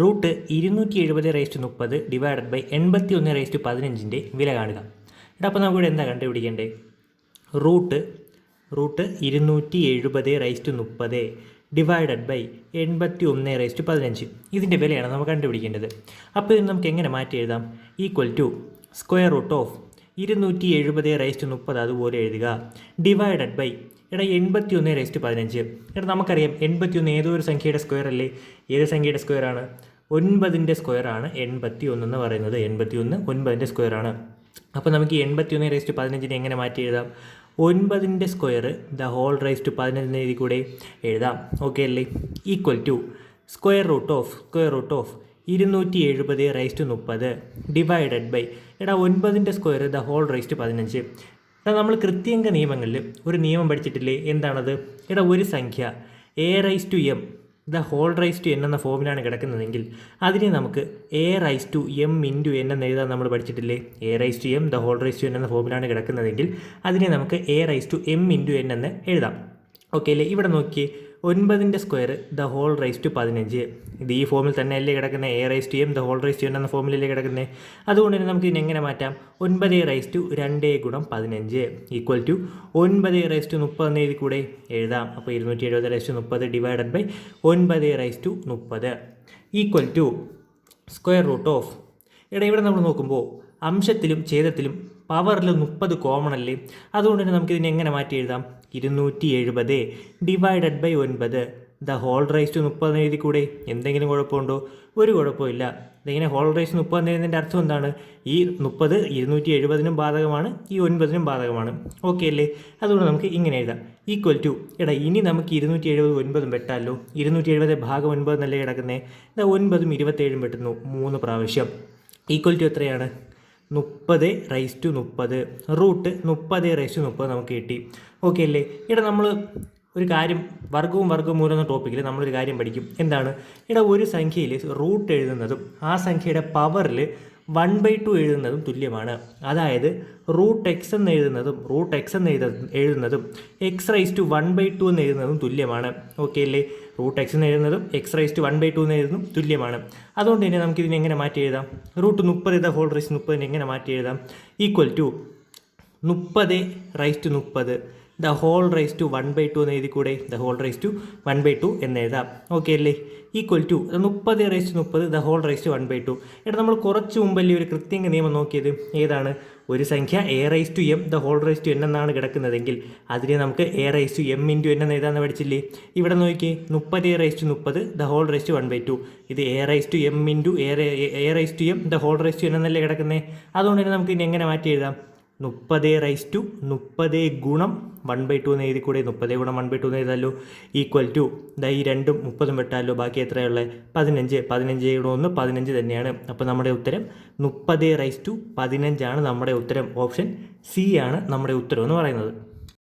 Root ഇരുന്നൂറ്റി എഴുപത് റേസ്റ്റ് മുപ്പത് ഡിവൈഡഡ് ബൈ എൺപത്തി ഒന്ന് റേസ്റ്റ് പതിനഞ്ചിന്റെ വില കാണുക. എടാ അപ്പോൾ നമുക്കിവിടെ എന്താ കണ്ടുപിടിക്കേണ്ടത് റൂട്ട് റൂട്ട് ഇരുന്നൂറ്റി എഴുപത് റേസ്റ്റ് മുപ്പത് ഡിവൈഡഡ് ബൈ എൺപത്തി ഒന്ന് റേസ്റ്റ് പതിനഞ്ച്. ഇതിന്റെ വിലയാണ് നമുക്ക് കണ്ടുപിടിക്കേണ്ടത്. അപ്പോൾ ഇത് നമുക്ക് എങ്ങനെ മാറ്റി എഴുതാം? Equal to square root of ഇരുന്നൂറ്റി എഴുപത് റേസ്റ്റ് മുപ്പത് അതുപോലെ എഴുതുക. ഡിവൈഡഡ് ബൈ എടാ എൺപത്തി ഒന്ന് റേസ്റ്റ് പതിനഞ്ച്. എടാ നമുക്കറിയാം എൺപത്തി ഒന്ന് ഏതോ ഒരു സംഖ്യയുടെ സ്ക്വയർ അല്ലേ? ഏത് സംഖ്യയുടെ സ്ക്വയർ ആണ്? ഒൻപതിന്റെ സ്ക്വയർ ആണ് എൺപത്തി ഒന്ന് എന്ന് പറയുന്നത്. എൺപത്തി ഒന്ന് ഒൻപതിന്റെ സ്ക്വയർ ആണ്. അപ്പോൾ നമുക്ക് ഈ എൺപത്തി ഒന്ന് റേസ്റ്റ് പതിനഞ്ചിനെ എങ്ങനെ മാറ്റി എഴുതാം? ഒൻപതിന്റെ square the whole raise to പതിനഞ്ചിന് എഴുതി കൂടെ എഴുതാം. ഓക്കെ അല്ലേ? Equal to square root of square root of ഇരുന്നൂറ്റി എഴുപത് റേസ് ടു മുപ്പത് ഡിവൈഡഡ് ബൈ എടാ ഒൻപതിന്റെ square the whole raise to പതിനഞ്ച്. എടാ നമ്മൾ കൃത്യങ്ക നിയമങ്ങളിൽ ഒരു നിയമം പഠിച്ചിട്ടില്ലേ? എന്താണത്? എടാ ഒരു സംഖ്യ a raise to m the whole raise to n എന്ന ഫോമിലാണ് കിടക്കുന്നതെങ്കിൽ അതിനെ നമുക്ക് a raise to m into n എന്ന് എഴുതാൻ നമ്മൾ പഠിച്ചിട്ടില്ലേ? A raise to m the whole raise to n എന്ന ഫോമിലാണ് കിടക്കുന്നതെങ്കിൽ അതിനെ നമുക്ക് a raise to m into n എന്ന് എഴുതാം. ഓക്കെ അല്ലേ ഇവിടെ നോക്കിയേ. ഒൻപതിന്റെ square the whole raise to പതിനഞ്ച്. ഇത് ഈ ഫോമിൽ തന്നെ അല്ലേ കിടക്കുന്നത്? A raise to m the whole raise to n എന്ന ഫോമിലല്ലേ കിടക്കുന്നത്? അതുകൊണ്ട് തന്നെ നമുക്ക് ഇതിനെ എങ്ങനെ മാറ്റാം? ഒൻപത് റൈസ് ടു രണ്ട് ഗുണം പതിനഞ്ച്. ഈക്വൽ ടു ഒൻപത് റൈസ് ടു മുപ്പത് എന്ന ഇതിൽ കൂടെ എഴുതാം. അപ്പോൾ ഇരുന്നൂറ്റി എഴുപത് റൈസ് ടു മുപ്പത് ഡിവൈഡഡ് ബൈ ഒൻപത് റൈസ് ടു മുപ്പത്. Equal to square root of. എടാ ഇവിടെ നമ്മൾ നോക്കുമ്പോൾ അംശത്തിലും ഛേദത്തിലും പവറിൽ മുപ്പത് കോമൺ അല്ലേ? അതുകൊണ്ട് തന്നെ നമുക്കിതിനെ എങ്ങനെ മാറ്റി എഴുതാം? ഇരുന്നൂറ്റി എഴുപത് ഡിവൈഡഡ് ബൈ ഒൻപത്. ദ ഹോൾ റൈസ് ടു മുപ്പത് എഴുതി കൂടെ എന്തെങ്കിലും കുഴപ്പമുണ്ടോ? ഒരു കുഴപ്പമില്ല. ഇതിങ്ങനെ ഹോൾ റൈസ് മുപ്പത് എഴുതിന്റെ അർത്ഥം എന്താണ്? ഈ മുപ്പത് ഇരുന്നൂറ്റി എഴുപതിനും ബാധകമാണ് ഈ ഒൻപതിനും ബാധകമാണ്. ഓക്കെ അല്ലേ? അതുകൊണ്ട് നമുക്ക് ഇങ്ങനെ എഴുതാം. ഈക്വൽ ടു എടാ ഇനി നമുക്ക് ഇരുന്നൂറ്റി എഴുപത് ഒൻപതും വെട്ടാമല്ലോ ഇരുന്നൂറ്റി എഴുപത് ഭാഗം ഒൻപത് എന്നല്ലേ കിടക്കുന്നത് ഇതാ ഒൻപതും ഇരുപത്തേഴും വെട്ടുന്നു മൂന്ന് പ്രാവശ്യം. ഈക്വൽ ടു എത്രയാണ്? മുപ്പത് റൈസ് ടു മുപ്പത് റൂട്ട് മുപ്പത് റൈസ് ടു മുപ്പത് നമുക്ക് കിട്ടി. ഓക്കെ അല്ലേ? ഇവിടെ നമ്മൾ ഒരു കാര്യം വർഗവും വർഗവും മൂലം എന്ന ടോപ്പിക്കിൽ നമ്മളൊരു കാര്യം പഠിക്കും. എന്താണ്? ഇവിടെ ഒരു സംഖ്യയിൽ റൂട്ട് എഴുതുന്നതും ആ സംഖ്യയുടെ പവറിൽ വൺ ബൈ ടു എഴുതുന്നതും തുല്യമാണ്. അതായത് റൂട്ട് എക്സ് എന്ന് എഴുതുന്നതും റൂട്ട് എക്സ് എന്ന് എഴുത എഴുതുന്നതും x raise to one by two എന്ന് എഴുതുന്നതും തുല്യമാണ്. ഓക്കെ അല്ലേ? റൂട്ട് എക്സ് എന്ന് എഴുതുന്നതും x raise to one by two എന്ന് എഴുതുന്നതും തുല്യമാണ്. അതുകൊണ്ട് തന്നെ നമുക്ക് ഇതിനെ എങ്ങനെ മാറ്റി എഴുതാം? റൂട്ട് മുപ്പത് ഇത ഹോൾ റൈസ് മുപ്പതിനെ എങ്ങനെ മാറ്റി എഴുതാം? ഈക്വൽ ടു മുപ്പത് റൈസ് ടു മുപ്പത്. The whole raise to one by two എന്ന് എഴുതി കൂടെ the whole raise to one by two എന്ന് എഴുതാം ഓക്കെ അല്ലേ ഈക്വൽ ടു മുപ്പത് റൈസ് ടു മുപ്പത് the whole raise to one by two എടാ നമ്മൾ കുറച്ച് മുമ്പല്ലേ ഒരു കൃത്യങ്ക നിയമം നോക്കിയത് ഏതാണ് ഒരു സംഖ്യ a raise to m the whole raise to n എന്നാണ് കിടക്കുന്നതെങ്കിൽ അതിനെ നമുക്ക് a raise to m into n എന്ന് എഴുതാന്ന് പഠിച്ചില്ലേ ഇവിടെ നോക്കി മുപ്പത് എ റൈസ് ടു മുപ്പത് the whole raise to one by two ഇത് a raise to m into a raise to m the whole raise to n എന്നല്ലേ കിടക്കുന്നത് അതുകൊണ്ട് തന്നെ നമുക്ക് ഇനി എങ്ങനെ മാറ്റി എഴുതാം മുപ്പത് റൈസ് ടു മുപ്പത് ഗുണം വൺ ബൈ ടു എന്ന് എഴുതി കൂടെ മുപ്പത് ഗുണം വൺ ബൈ ടു എന്ന് എഴുതാലോ? ഈക്വൽ ടു ദാ ഈ രണ്ടും മുപ്പതും വെട്ടാലോ? ബാക്കി എത്രയുള്ളത് പതിനഞ്ച്. പതിനഞ്ച് ഗുണം ഒന്ന് പതിനഞ്ച് തന്നെയാണ്. അപ്പോൾ നമ്മുടെ ഉത്തരം മുപ്പത് റൈസ് ടു പതിനഞ്ചാണ് നമ്മുടെ ഉത്തരം. ഓപ്ഷൻ സി ആണ് നമ്മുടെ ഉത്തരം എന്ന് പറയുന്നത്.